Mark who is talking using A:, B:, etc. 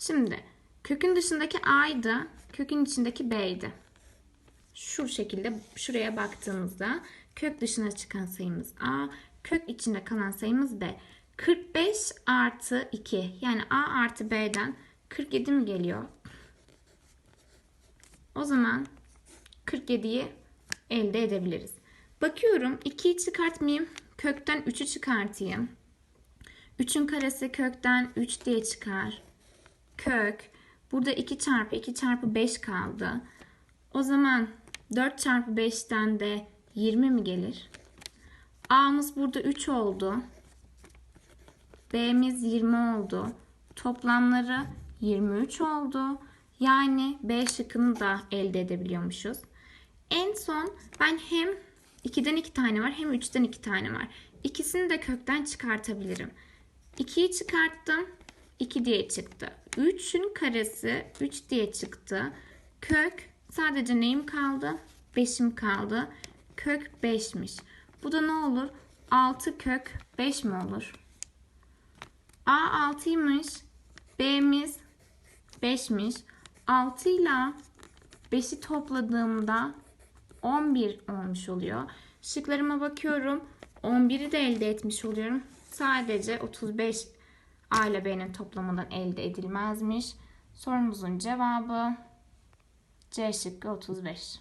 A: Şimdi kökün dışındaki A'ydı, kökün içindeki B'ydi. Şu şekilde şuraya baktığımızda kök dışına çıkan sayımız A, kök içinde kalan sayımız B. 45 artı 2 yani A artı B'den 47 mi geliyor? O zaman 47'yi elde edebiliriz. Bakıyorum 2'yi çıkartmayayım. Kökten 3'ü çıkartayım. 3'ün karesi kökten 3 diye çıkar. Kök. Burada 2 çarpı 2 çarpı 5 kaldı. O zaman 4 çarpı 5'ten de 20 mi gelir? A'mız burada 3 oldu. B'miz 20 oldu. Toplamları 23 oldu. Yani B şıkkını da elde edebiliyormuşuz. En son ben hem 2'den 2 tane var hem 3'ten 2 tane var. İkisini de kökten çıkartabilirim. 2'yi çıkarttım. 2 diye çıktı. 3'ün karesi 3 diye çıktı. Kök sadece neyim kaldı? 5'im kaldı. Kök 5'miş. Bu da ne olur? 6 kök 5 mi olur? A 6'ymış. B'miz 5'miş. 6 ile 5'i topladığımda 11 olmuş oluyor. Şıklarıma bakıyorum. 11'i de elde etmiş oluyorum. Sadece 35 A ile B'nin toplamından elde edilmezmiş. Sorumuzun cevabı C şıkkı 35.